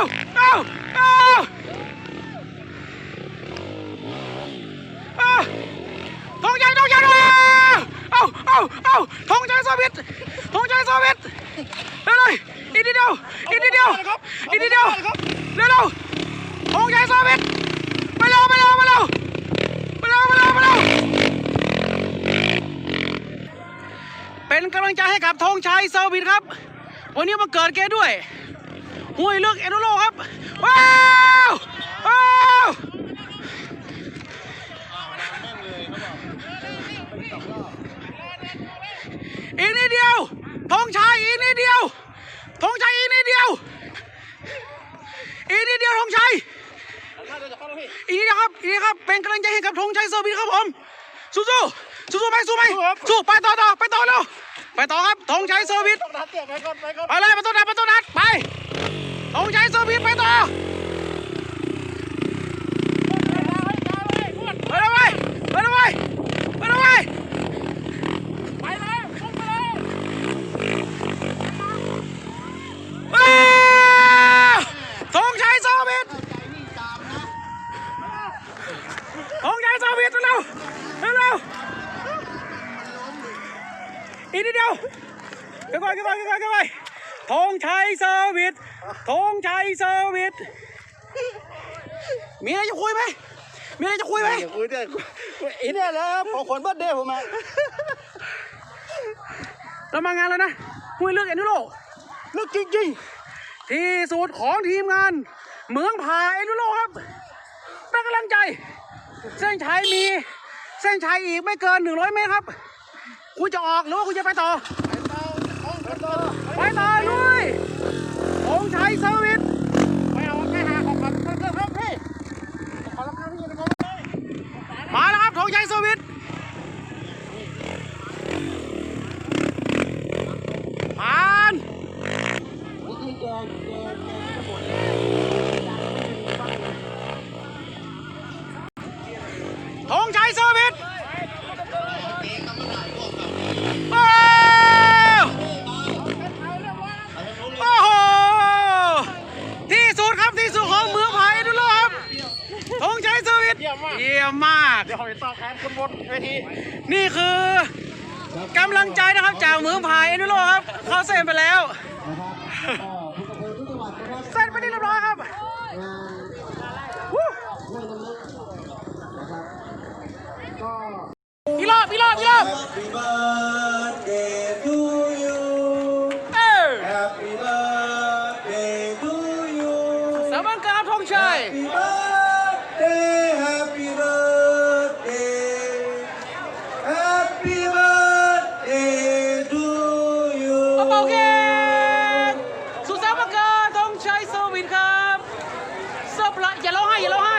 เอาเอาเอาธงชัยธงชัยเอาเอาเอาธงชัยโซเวียตธงชัยโซเวียตเร็วเลยอีกนิดเดียวอีกนิดเดียวอีกนิดเดียวเร็วเร็วธงชัยโซเวียตไปเร็วไปเร็วไปเร็วไปเร็วไปเร็วไปเร็วเป็นกำลังใจให้กับธงชัยโซเวียตครับ วันนี้มาเกิดแกด้วย ห้วยลึกเอโนโลครับ ว้าวว้าวอีกนิดเดียวธงชัยอีกนิดเดียวธงชัยอีกนิดเดียว อีกนิดเดียวธงชัยอีกนิดเดียวครับอีกนิดเดียวครับ เป็นกำลังใจให้กับธงชัยเซอร์วิสครับผมสู้สู้สู้สู้ๆไปสู้ไหมสู้ไปต่อต่อไปต่อเร็วไปต่อครับธงชัยเซอร์วิสนัดเก็บไปก่อนไปก่อนไปเลยประตูนัดประตูนัดไป ธงชัยเซอร์วิสไปต่อไปเลยเว้ยไปเลยเว้ยไปเลยเว้ยไปเลยพุ่งไปเลยว้าวธงชัยเซอร์วิสธงชัยเซอร์วิสเร็วเร็วเร็วอีกนิดเดียวเกี่ยวก่อนเกี่ยวก่อนเกี่ยวก่อนเกี่ยวก่อน ธงชัยเซอร์วิสธงชัยเซอร์วิสมีอะไรจะคุยไหมมีอะไรจะคุยไหมเดี๋ยวคุยเนี่ยไอ้เนี่ยแหละของขวัญเบิร์ดเดย์ผมมาเรามางานแล้วนะคุยเรื่องเอ็นดูโรลึกจริงที่สุดของทีมงาน เมืองผาเอ็นดูโรครับเป็นกำลังใจ เส้นชัยมี เส้นชัยอีกไม่เกิน 100 เมตรครับ คุณจะออกหรือว่าคุณจะไปต่อๆไปต่อ ไปต่อาก เดี๋ยวขอไปต่อแขนคนบนเวทีนี่คือกำลังใจนะครับจากมือพายเอ็นดูโรครับ เข้าเส้นไปแล้ว เสิร์ฟละอย่าร้องไห้อย่าร้องไห้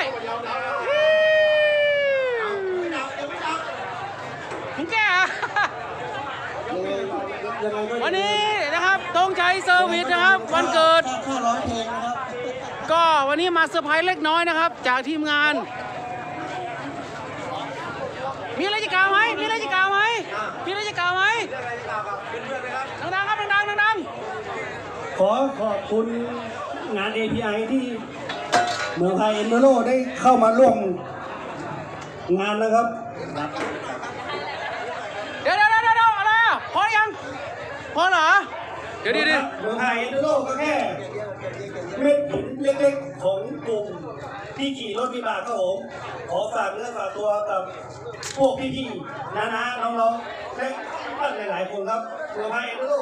ผมแก่อะวันนี้นะครับธงชัยเซอร์วิสนะครับ วันเกิดค่าร้อยเพลงนะครับก็วันนี้มาเซอร์ไพรส์เล็กน้อยนะครับ จากทีมงาน มีอะไรจะกล่าวไหมมีอะไรจะกล่าวไหมมีอะไรจะกล่าวไหมดังๆครับดังๆดังขอขอบคุณงาน API ที่ เมืองไทยเอ็นโดโรได้เข้ามาร่วมงานนะครับ เดี๋ยวเดี๋ยวเดี๋ยวเดี๋ยวอะไรอะพอยัง พอเหรอ เดี๋ยวเดี๋ยวเดี๋ยวเมืองไทยเอ็นโดโรก็แค่เม็ดหินเล็กๆของกลุ่มที่ขี่รถวิบากครับผม ขอฝากเนื้อฝากตัวกับพวกพี่ๆน้าๆน้องๆและท่านหลายๆคนครับเมืองไทยเอ็นโดโร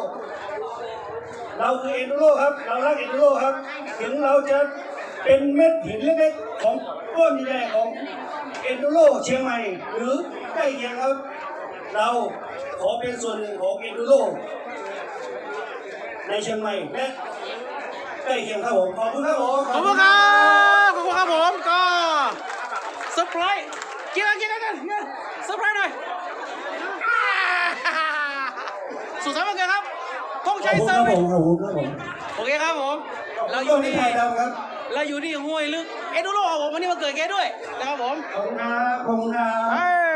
เราคือเอ็นโดโรครับ เรารักเอ็นโดโรครับ ถึงเราจะ เป็นเม็ดหินเล็กๆของก้อนใหญ่ๆของเอ็นโดโรเชียงใหม่ หรือใกล้เคียงครับ เราขอเป็นส่วนหนึ่งของเอ็นโดโรในเชียงใหม่และใกล้เคียงครับผมขอบคุณครับผมขอบคุณครับขอบคุณครับผมก็เซอร์ไพรส์กินกันกินกันกินกันเซอร์ไพรส์หน่อยอ่าสุดท้ายวันเกิดครับธงขอชับยคุณเซคอรับร์วิผสมขอบคุณครับผมโอเคครับผม เราอต้ยู่นที่ไทยดำครับ เราอยู่ที่ห้วยลึก เอ็นดูโรครับผมวันนี้มาเกิดแกด้วยนะครับผม ขอบคุณครับขอบคุณครับเอ้ย